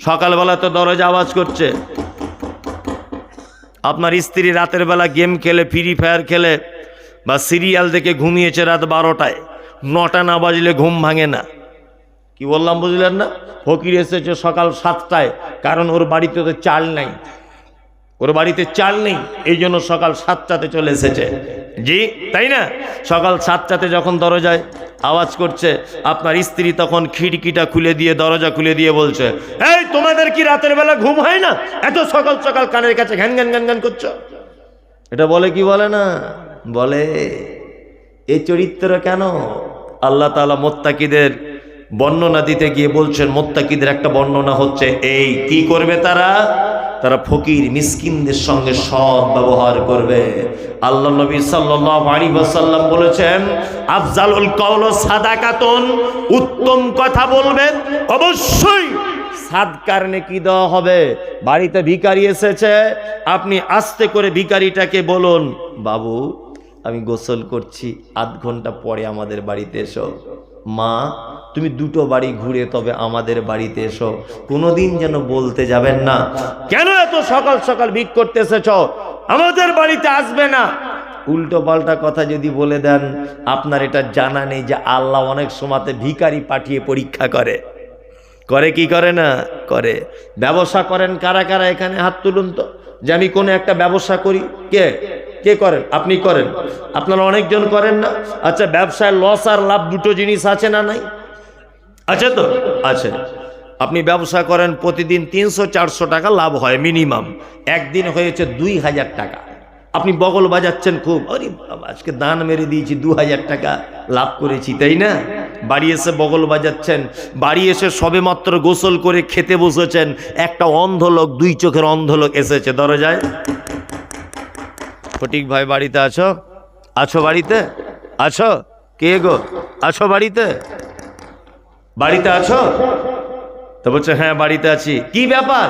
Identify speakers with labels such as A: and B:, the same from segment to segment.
A: সকালবেলা তো দরজা আওয়াজ করছে। আপনার স্ত্রী রাতের বেলা গেম খেলে ফ্রি ফায়ার খেলে, বা সিরিয়াল দেখে ঘুমিয়েছে রাত বারোটায়। নটা না বাজলে ঘুম ভাঙে না। কি বললাম বুঝলেন না? ফকির এসেছে সকাল সাতটায়, কারণ ওর বাড়িতে তো চাল নাই। ওর বাড়িতে চাল নেই, এই জন্য সকাল সাতটাতে চলে এসেছে। জি, তাই না? সকাল সাতটাতে যখন দরজায় আওয়াজ করছে, আপনার স্ত্রী তখন খিড়কিটা খুলে দিয়ে, দরজা খুলে দিয়ে বলছে, এই, তোমাদের কি রাতের বেলা ঘুম হয় না? এত সকাল সকাল কানের কাছে ঘ্যান ঘ্যান ঘ্যান ঘ্যান করছ? এটা বলে কি বলে না? বলে এই চরিত্র কেন? আল্লাহ তালা মোত্তাকিদের বর্ণনা দিতে গিয়ে বলছেন, মোত্তাকিদের একটা বর্ণনা হচ্ছে, এই কি করবে তারা? তারা ফকির, মিসকিনদের সঙ্গে সৎ ব্যবহার করবে। আল্লাহ নবী সাল্লাল্লাহু আলাইহি ওয়াসাল্লাম বলেছেন, আফজালুল কওল সাদাকাতুন উত্তম কথা বলবেন। অবশ্যই সাদকার নেকি দেওয়া হবে। বাড়িতে ভিখারি এসেছে, আপনি আস্তে করে ভিখারিটাকে বলুন, বাবু, আমি গোসল করছি, আধ ঘণ্টা পরে আমাদের বাড়িতে এসো। মা তুমি দুটো বাড়ি ঘুরে তবে আমাদের বাড়িতে এসো। কোনোদিন যেন বলতে যাবেন না, কেন এত সকাল সকাল ভিক করতে এসেছ আমাদের বাড়িতে আসবে না। উল্টো পাল্টা কথা যদি বলে দেন, আপনার এটা জানা নেই যে আল্লাহ অনেক সময়তে ভিখারি পাঠিয়ে পরীক্ষা করে। করে কি করে না? করে। ব্যবসা করেন কারা কারা এখানে? হাত তুলুন তো। যে আমি কোনো একটা ব্যবসা করি, কে? কে করেন? আপনি করেন। আপনারা অনেকজন করেন না? আচ্ছা ব্যবসায় লস আর লাভ দুটো জিনিস আছে না নাই? আছে তো? আছে। আপনি ব্যবসা করেন, প্রতিদিন তিনশো, চারশো টাকা লাভ হয় মিনিমাম। একদিন হয়েছে দুই হাজার টাকা। আপনি বগল বাজাচ্ছেন খুব, আরে আজকে দান মেরে দিয়েছি, দু হাজার টাকা লাভ করেছি। তাই না? বাড়ি এসে বগল বাজাচ্ছেন, বাড়ি এসে সবে মাত্র গোসল করে খেতে বসেছেন, একটা অন্ধ লোক দুই চোখের অন্ধ লোক এসেছে। দরজায়? ফটিক ভাই বাড়িতে আছো? আছো বাড়িতে? আছো? কে গো? আছো বাড়িতে? বাড়িতে আছো? তো বলছে হ্যাঁ বাড়িতে আছি। কি ব্যাপার?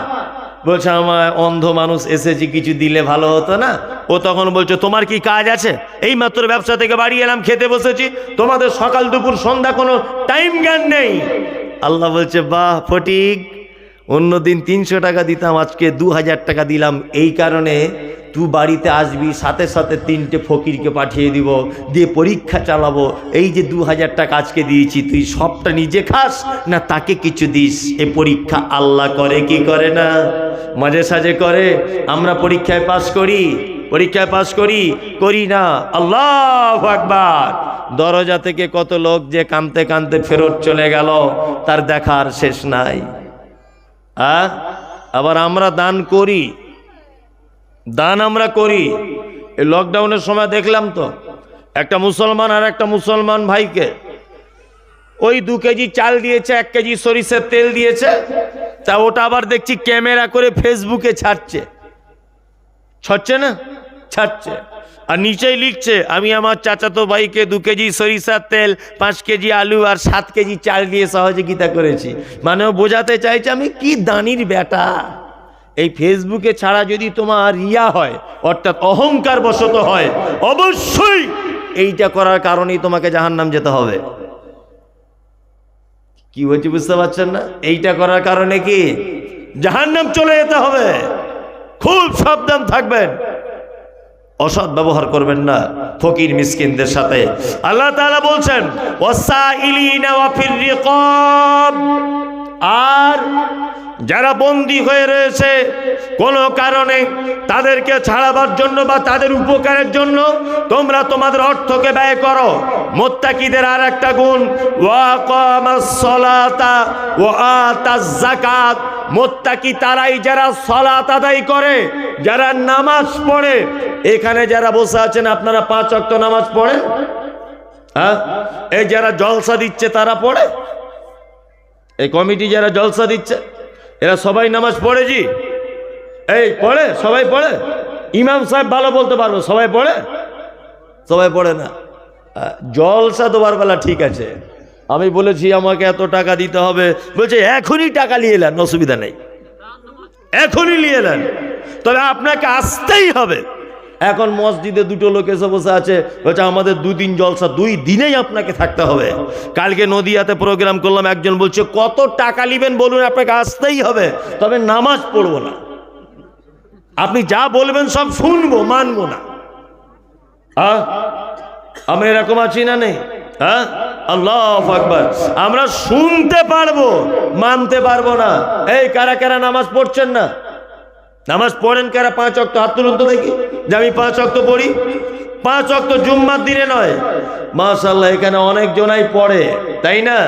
A: বলছে আমার অন্ধ মানুষ এসেছি কিছু দিলে ভালো হতো না। ও তখন বলছে, তোমার কি কাজ আছে? এই মাত্র ব্যবসা থেকে বাড়ি এলাম, খেতে বসেছি। তোমাদের সকাল দুপুর সন্ধ্যা কোনো টাইম জ্ঞান নেই। আল্লাহ বলছে, বাহ, ফটিক। অন্যদিন তিনশো টাকা দিতাম, আজকে দু হাজার টাকা দিলাম। এই কারণে তুই বাড়িতে আসবি, সাথে সাথে তিনটে ফকিরকে পাঠিয়ে দিব, দিয়ে পরীক্ষা চালাবো। এই যে দু হাজার টাকা আজকে দিয়েছি, তুই সবটা নিজে খাস না তাকে কিছু দিস? এ পরীক্ষা আল্লাহ করে, কি করে না? মাঝে সাঝে করে, আমরা পরীক্ষায় পাশ করি, পরীক্ষায় পাশ করি করি না। আল্লাহ আকবার। দরজা থেকে কত লোক যে কানতে কানতে ফেরত চলে গেল, তার দেখার শেষ নাই? আবার আমরা দান করি দান আমরা করি। এই লকডাউনের সময় দেখলাম তো, একটা মুসলমান আর একটা মুসলমান ভাইকে, ওই দু কেজি চাল দিয়েছে, এক কেজি সরিষার তেল দিয়েছে, তা ওটা আবার দেখছি ক্যামেরা করে ফেসবুকে ছাড়ছে। ছাড়ছে না? ছাড়ছে। আর নিচেই লিখছে, আমি আমার চাচাতো ভাইকে দু কেজি সরিষার তেল, পাঁচ কেজি আলু আর সাত কেজি চাল দিয়ে সহযোগিতা করেছি। মানে বোঝাতে চাইছে, আমি কি দানির বেটা? এই ফেসবুকে ছাড়া যদি তোমার রিয়া হয়, অর্থাৎ অহংকার বশত হয়, অবশ্যই এইটা করার কারণেই তোমাকে জাহান্নাম যেতে হবে। কি হচ্ছে বুঝতে পারছেন না? এইটা করার কারণে কি? জাহান্নাম চলে যেতে হবে। খুব সাবধান থাকবেন। অসৎ ব্যবহার করবেন না ফকির মিসকিনদের সাথে। আল্লাহ তাআলা বলছেন আর যারা বন্দী হয়ে রয়েছে, কোনো কারণে তাদেরকে ছাড়াবার জন্য বা তাদের উপকারের জন্য তোমরা তোমাদের অর্থকে ব্যয় করো। মোত্তাকিদের আর একটা গুণ যাকাত মোত্তাকি তারাই যারা সলাত আদায় করে, যারা নামাজ পড়ে, এখানে যারা বসে আছেন, আপনারা পাঁচ ওয়াক্ত নামাজ পড়েন? হ্যাঁ? এই যারা জলসা দিচ্ছে, তারা পড়ে? এই কমিটি যারা জলসা দিচ্ছে? এরা সবাই নামাজ পড়ে জি। এই, পড়ে? সবাই পড়ে? ইমাম সাহেব ভালো বলতে পারব, সবাই পড়ে? সবাই পড়ে না। জলসা দেওয়ার বেলা ঠিক আছে। আমি বলেছি, আমাকে এত টাকা দিতে হবে। বলছে, এখনই টাকা নিয়ে এলেন অসুবিধা নেই। এখনই নিয়ে এলেন তবে আপনাকে আসতেই হবে। এখন মসজিদে দুটো লোক এসে বসে আছে, বলছে, আমাদের দুদিন জলসা দুই দিনেই আপনাকে থাকতে হবে। কালকে নদিয়াতে প্রোগ্রাম করলাম, একজন বলছে, কত টাকা নেবেন বলুন, আপনাকে আসতেই হবে, তবে নামাজ পড়ব না। আপনি যা বলবেন সব শুনব, মানবো না। হ্যাঁ এরকম আছি না নেই? হ্যাঁ? আল্লাহ আকবার। আমরা শুনতে পারব, মানতে পারব না। এই, কারা কারা নামাজ পড়ছেন না? নামাজ পড়েন কারা? পাঁচ অক্ট হাত তুলুন তো দেখি। যে আমি পাঁচ অক্ট পড়ি। পাঁচ অক্ট জুম্মার দিনে নয়। মাশাল্লাহ এখানে অনেক জনাই পড়ে। তাই না?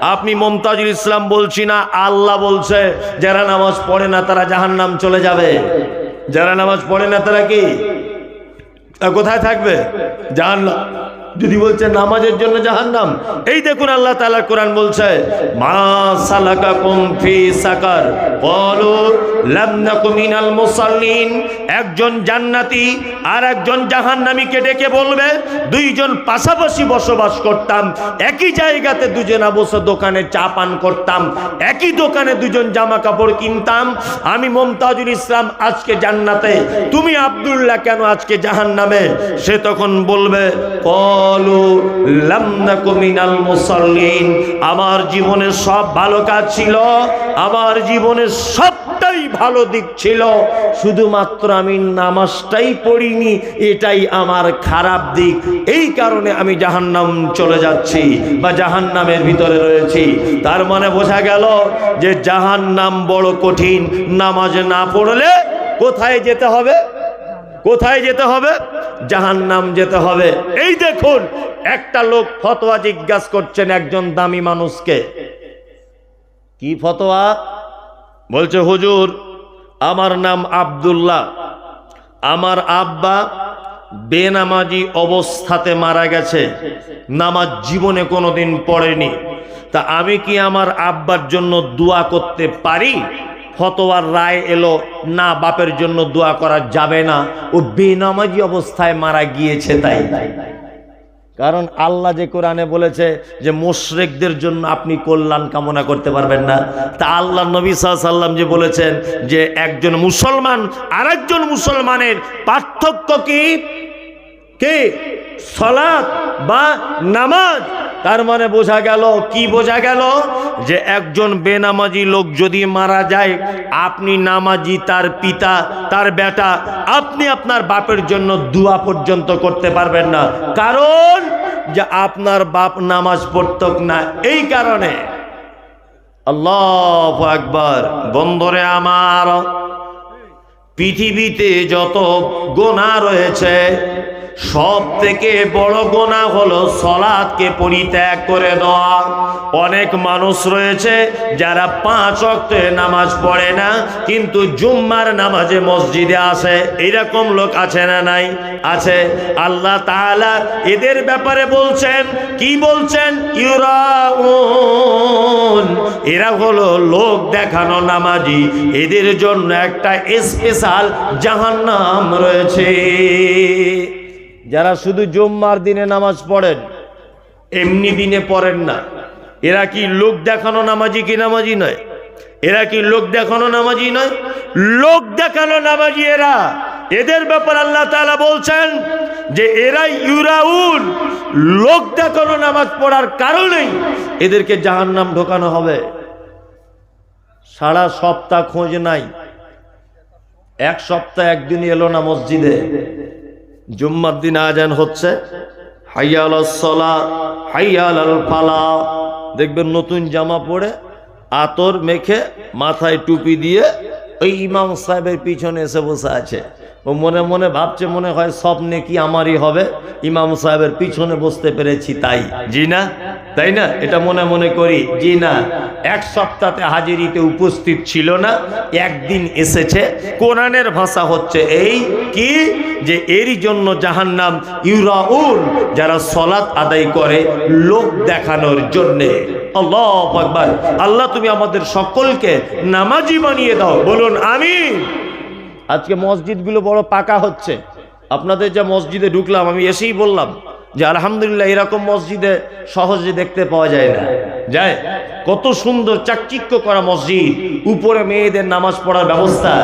A: আপনি মমতাজুল ইসলাম বলছি না, আল্লাহ বলছে, যারা নামাজ পড়ে না তারা জাহান্নাম চলে যাবে। যারা নামাজ পড়ে না তারা কি? কোথায় থাকবে? জাহান্নাম। যদি বলছে নামাজের জন্য জাহান্নাম, এই দেখুন আল্লাহ তাআলা কোরআন বলছে, মা সাকার। একজন জান্নাতি আর একজন জাহান্নামীকে ডেকে বলবে, দুইজন পাশাপাশি বসবাস করতাম, একই জায়গাতে দুজনা বসে দোকানে চা পান করতাম, একই দোকানে দুজন জামা কাপড় কিনতাম। আমি মমতাজুল ইসলাম আজকে জান্নাতে, তুমি আব্দুল্লাহ কেন আজকে জাহান্নামে? সে তখন বলবে কলু আমার জীবনে সব ভালো কাজ ছিল, আমার জীবনে সবটাই ভালো দিক ছিল, শুধুমাত্র আমি নামাজটাই পড়িনি, এটাই আমার খারাপ দিক, এই কারণে আমি জাহান্নাম চলে যাচ্ছি বা জাহান্নামের ভিতরে রয়েছি। তার মানে বোঝা গেল যে জাহান্নাম বড় কঠিন, নামাজ না পড়লে কোথায় যেতে হবে? কোথায় যেতে হবে? জাহান্নাম যেতে হবে। এই দেখুন, একটা লোক ফতোয়া জিজ্ঞাসা করছেন একজন দামি মানুষকে। কি ফতোয়া? বলছে, হুজুর, আমার নাম আব্দুল্লাহ। আমার আব্বা বেনামাজি অবস্থাতে মারা গেছে। নামাজ জীবনে কোনোদিন পড়েনি। তা আমি কি আমার আব্বার জন্য দোয়া করতে পারি? ফতোয়ার রায় এলো, না, বাপের জন্য দোয়া করা যাবে না। ও বেনামাজি অবস্থায় মারা গিয়েছে তাই। কারণ আল্লাহ যে কোরআনে বলেছে যে, মোশরেকদের জন্য আপনি কল্যাণ কামনা করতে পারবেন না। তা আল্লাহ নবী সাল্লাম যে বলেছেন যে, একজন মুসলমান আরেকজন মুসলমানের পার্থক্য কি? কে? সলাৎ বা নামাজ? তার মানে বোঝা গেল, কি বোঝা গেল? যে একজন বেনামাজি লোক যদি মারা যায়, আপনি নামাজি, তার পিতা, তার বেটা, আপনি আপনার বাপের জন্য দুয়া পর্যন্ত করতে পারবেন না। কারণ যে আপনার বাপ নামাজ পড়ত না, এই কারণে। আল্লাহ আকবার। বন্ধরে আমার, পৃথিবীতে যত গোনা রয়েছে সব থেকে বড় গোনা হলো সলাদকে পরিত্যাগ করে দেওয়া। অনেক মানুষ রয়েছে যারা পাঁচ অক্টে নামাজ পড়ে না, কিন্তু জুম্মার নামাজে মসজিদে আসে। এইরকম লোক আছে না নাই? আছে। আল্লাহ তাআলা এদের ব্যাপারে বলছেন, কি বলছেন? ইউরাউন। এরা হলো লোক দেখানো নামাজি। এদের জন্য একটা স্পেশাল জাহান্নাম রয়েছে। যারা শুধু জুম্মার দিনে নামাজ পড়েন, এমনি দিনে পড়েন না। এরা কি লোক দেখানো নামাজি কি নামাজি নয়? এরা কি লোক দেখানো নামাজি নয়? লোক দেখানো নামাজি এরা। এদের ব্যাপার আল্লাহ তালা বলছেন যে এরা ইউরাউন। লোক দেখানো নামাজ পড়ার কারণেই এদেরকে জাহান্নাম ঢোকানো হবে। সারা সপ্তাহ খোঁজ নাই। এক সপ্তাহ একদিন এলো না মসজিদে। জুম্মার দিন আজান হচ্ছে। হাইয়াল সলা হাইয়াল ফালা দেখবেন নতুন জামা পরে আতর মেখে মাথায় টুপি দিয়ে ওই ইমাম সাহেবের পিছনে এসে বসে আছে। ও মনে মনে ভাবছে, মনে হয় স্বপ্নে কি আমারই হবে? ইমাম সাহেবের পিছনে বসতে পেরেছি তাই। জি না? তাই না? এটা মনে মনে করি। জি না? এক সপ্তাহে হাজিরিতে উপস্থিত ছিল না, একদিন এসেছে। কোরআনের ভাষা হচ্ছে এই কি? যে এরই জন্য জাহান নাম ইউরাউল যারা সলাৎ আদায় করে লোক দেখানোর জন্যে। আল্লাহ আল্লাহ তুমি আমাদের সকলকে নামাজি বানিয়ে দাও। বলুন আমি আজকে মসজিদগুলো বড় পাকা হচ্ছে। আপনাদের যা মসজিদে ঢুকলাম, আমি এসেই বললাম যে আলহামদুলিল্লাহ এরকম মসজিদে সহজে দেখতে পাওয়া যায় না। যায়? কত সুন্দর চাকচিক্য করা মসজিদ, উপরে মেয়েদের নামাজ পড়ার ব্যবস্থা,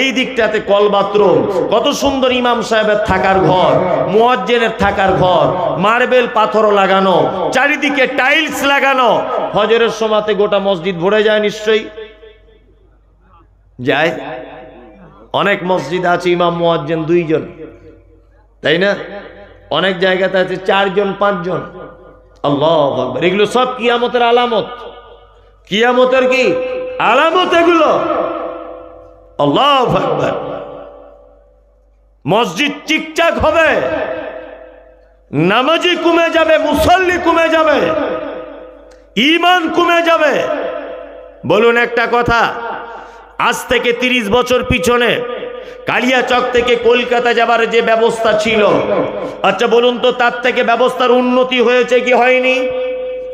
A: এই দিকটাতে কল বাথরুম, কত সুন্দর ইমাম সাহেবের থাকার ঘর, মোয়াজ্জেনের থাকার ঘর, মার্বেল পাথরও লাগানো, চারিদিকে টাইলস লাগানো। ফজরের সময়তে গোটা মসজিদ ভরে যায় নিশ্চয়ই? যায়? অনেক মসজিদ আছে, ইমাম, মুয়াজ্জেন দুইজন। তাই না? অনেক জায়গাতে আছে, চারজন, পাঁচজন। আল্লাহ। এগুলো সব কিয়ামতের আলামত। কিয়ামতের কি? আলামত এগুলো। মসজিদ চিকচাক হবে। নামাজি কমে যাবে, মুসল্লি কমে যাবে। ইমান কমে যাবে। বলুন একটা কথা। আজ থেকে ৩০ বছর পিছনে কালিয়াচক থেকে কলকাতা যাবার যে ব্যবস্থা ছিল। আচ্ছা বলুন তো, তার থেকে ব্যবস্থার উন্নতি হয়েছে কি হয়নি?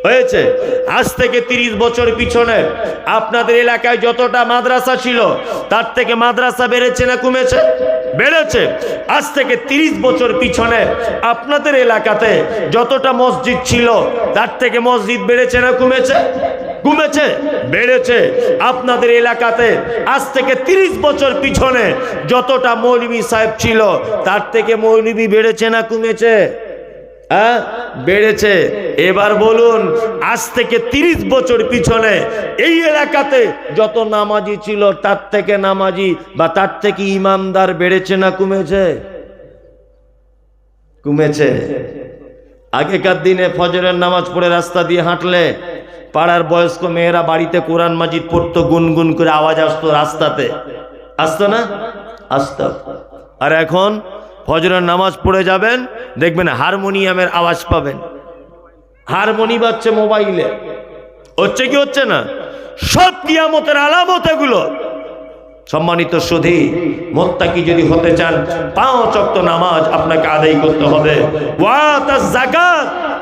A: হয়েছে। আজ থেকে ৩০ বছর পিছনে আপনাদের এলাকায় যতটা মাদ্রাসা ছিল, তার থেকে মাদ্রাসা বেড়েছে না কমেছে? বেড়েছে। আজ থেকে ৩০ বছর পিছনে আপনাদের এলাকাতে যতটা মসজিদ ছিল, তার থেকে মসজিদ বেড়েছে না কমেছে? কমেছে বেড়েছে। আপনাদের এলাকাতে আজ থেকে ৩০ বছর পিছনে যতটা মৌলবী সাহেব ছিল, তার থেকে মৌলবী বেড়েছে না কমেছে? হ্যাঁ? বেড়েছে। এবার বলুন, আজ থেকে ৩০ বছর পিছনে এই এলাকাতে যত নামাজি ছিল, তার থেকে নামাজি বা তার থেকে ইমানদার বেড়েছে না কমেছে? কমেছে। আগেকার দিনে ফজরের নামাজ পড়ে রাস্তা দিয়ে হাঁটলে পাড়ার বয়স্ক মেয়েরা বাড়িতে কোরআন মাজিদ পড়তো, গুনগুন করে আওয়াজ আসতো রাস্তাতে। আসতো না? আসতো। আর এখন ফজরের নামাজ পড়ে যাবেন, দেখবেন হারমোনিয়ামের আওয়াজ পাবেন। হারমোনি বাজছে মোবাইলে। হচ্ছে কি হচ্ছে না? সব কিয়ামতের আলামত এগুলো। সম্মানিত সুধী, মোত্তাকি যদি হতে চান, পাঁচ অক্ত নামাজ আপনাকে আদায় করতে হবে। ওয়াতাজ যাকাত।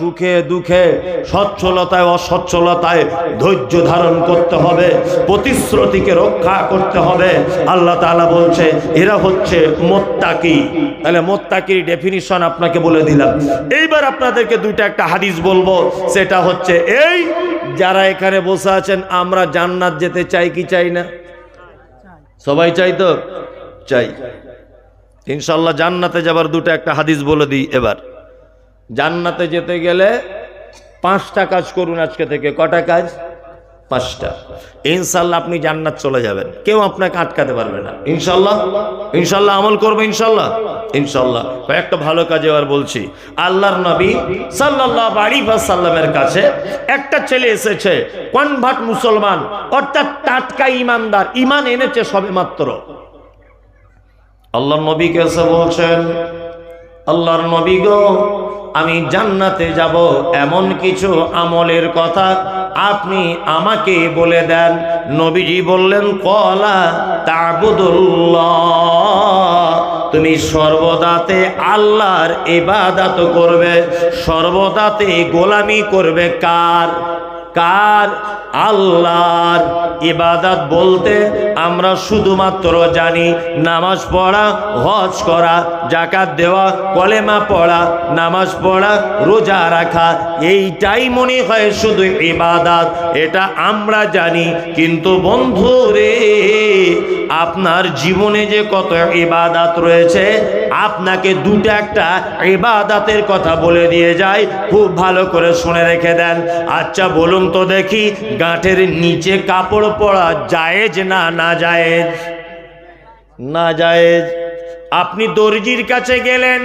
A: সুখে দুঃখে, সচ্ছলতায় অসচ্ছলতায় ধৈর্য ধারণ করতে হবে, প্রতিশ্রুতিকে রক্ষা করতে হবে। আল্লাহ তাআলা বলছে, এরা হচ্ছে মোত্তাকি। তাহলে মোত্তাকির ডেফিনিশন আপনাকে বলে দিলাম। এইবার আপনাদেরকে দুইটা একটা হাদিস বলব, সেটা হচ্ছে এই, যারা এখানে বসে আছেন, আমরা জান্নাত যেতে চাই কি চাই না? সবাই চাই তো? চাই। ইনশাল্লাহ জান্নাতে যাবার দুটো একটা হাদিস বলে দিই এবার। জান্নাতে যেতে গেলে পাঁচটা কাজ করুন আজকে থেকে। কটা কাজ? পাঁচটা। ইনশাল্লাহ আপনি জান্নাত চলে যাবেন। কেউ আপনাকে আটকাতে পারবে না। ইনশাল্লাহ ইনশাল্লাহ আমল করবে ইনশাল্লাহ ইনশাল্লাহ কয়েকটা ভালো কাজ এবার বলছি। আল্লাহর নবী সাল্লাল্লাহ বাড়ি সাল্লামের কাছে একটা ছেলে এসেছে কনভার্ট মুসলমান। অর্থাৎ টাটকা ইমানদার। ইমান এনেছে সবে মাত্র আল্লাহর নবীকে এসে বলছেন, আল্লাহর নবী গো আমি জান্নাতে যাব, এমন কিছু আমলের কথা আপনি আমাকে বলে দেন। নবীজি বললেন, কলা তাবুদুল্লাহ। তুমি সর্বদাতে আল্লাহর এবাদাত করবে, সর্বদাতে গোলামি করবে কার? কার আল্লাহর ইবাদত বলতে আমরা শুধুমাত্র জানি নামাজ পড়া, হজ করা জাকাত দেওয়া, কলেমা পড়া, নামাজ পড়া, রোজা রাখা, এইটাই মনে হয় শুধু ইবাদত। এটা আমরা জানি। কিন্তু বন্ধু রে আপনার জীবনে যে কত ইবাদাত রয়েছে আপনাকে দুটা একটা ইবাদাতের কথা বলে দিয়ে যায়, খুব ভালো করে শুনে রেখে দেন। আচ্ছা বলুন তো দেখি গাঁঠের নিচে কাপড় পরা জায়েজ না না জায়েজ না জায়েজ আপনি দর্জির কাছে গেলেন,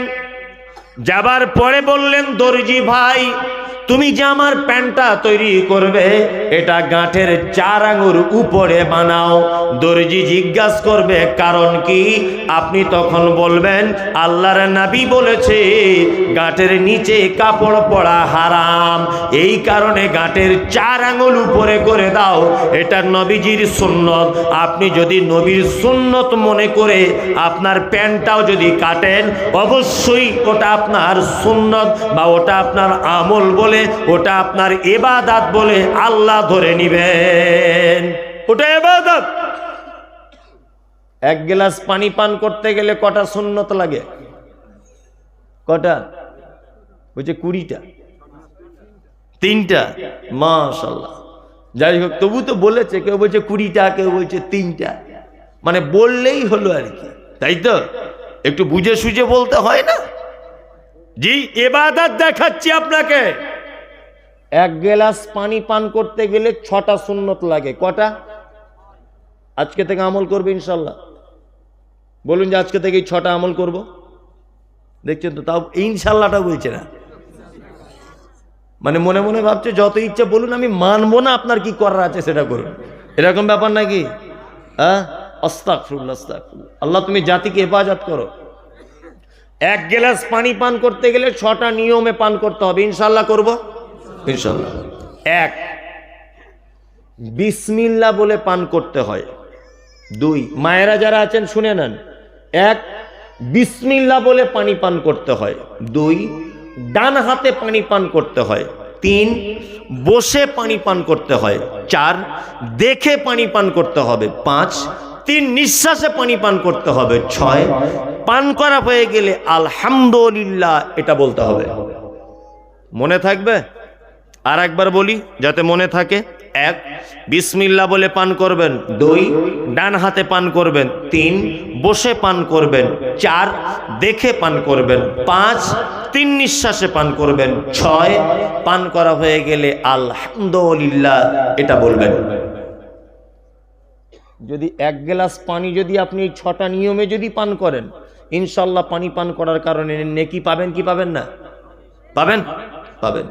A: যাবার পরে বললেন, দর্জি ভাই তুমি যে আমার প্যান্টটা তৈরি করবে, এটা গাঁঠের চার আঙুর উপরে বানাও। দর্জি জিজ্ঞাসা করবে, কারণ কি? আপনি তখন বলবেন, আল্লাহর নাবি বলেছে গাঁটের নিচে কাপড় পরা হারাম। এই কারণে গাঁটের চার আঙুল উপরে করে দাও, এটা নবীজির সুন্নত। আপনি যদি নবীর সুন্নত মনে করে আপনার প্যান্টটাও যদি কাটেন, অবশ্যই ওটা আপনার সুন্নত বা ওটা আপনার আমল বলে বলে, ওটা আপনার এবাদাত বলে আল্লাহ ধরে নিবেন। ওটা এবাদাত। এক গ্লাস পানি পান করতে গেলে কটা সুন্নত লাগে? কটা? বলছে কুড়িটা। তিনটা? মাশাল্লাহ যাই হোক, তবু তো বলেছে, কেউ বলছে কুড়িটা, কেউ বলছে তিনটা। মানে বললেই হলো আর কি। তাই তো? একটু বুঝে সুঝে বলতে হয় না? জি, এবাদাত দেখাচ্ছি আপনাকে। এক গ্লাস পানি পান করতে গেলে ছটা সুন্নত লাগে। কটা? আজকে থেকে আমল করবে ইনশাল্লাহ। বলুন যে আজকে থেকে ছটা আমল করব। দেখছেন তো, তাও ইনশাল্লাহটা বলছে না। মানে মনে মনে ভাবছে, যত ইচ্ছা বলুন, আমি মানবো না, আপনার কি করার আছে সেটা করুন। এরকম ব্যাপার নাকি? হ্যাঁ? আস্তাকফুল্লাহ আল্লাহ, তুমি জাতিকে হেফাজত করো। এক গ্লাস পানি পান করতে গেলে ছটা নিয়মে পান করতে হবে। ইনশাল্লাহ করব। ইনশাল্লাহ এক বিসমিল্লা বলে পান করতে হয়। দুই, মায়েরা যারা আছেন, শুনে নেন। এক বিসমিল্লা বলে পানি পান করতে হয়। দুই, ডান হাতে পানি পান করতে হয়। তিন, বসে পানি পান করতে হয়। চার, দেখে পানি পান করতে হবে। পাঁচ, তিন, নিঃশ্বাসে পানি পান করতে হবে। ছয়, পান করা হয়ে গেলে আলহামদুলিল্লাহ, এটা বলতে হবে। মনে থাকবে? আর একবার বলি, যাতে মনে থাকে, এক বিসমিল্লা বলে পান করবেন, দুই, ডান হাতে পান করবেন, তিন, বসে পান করবেন, চার, দেখে পান করবেন, পাঁচ, তিন নিঃশ্বাসে পান করবেন, ছয়, পান করা হয়ে গেলে আলহামদুলিল্লাহ, এটা বলবেন। যদি এক গ্লাস পানি যদি আপনি ছটা নিয়মে যদি পান করেন ইনশাল্লাহ পানি পান করার কারণে নেকি পাবেন কি পাবেন না? পাবেন? পাবেন।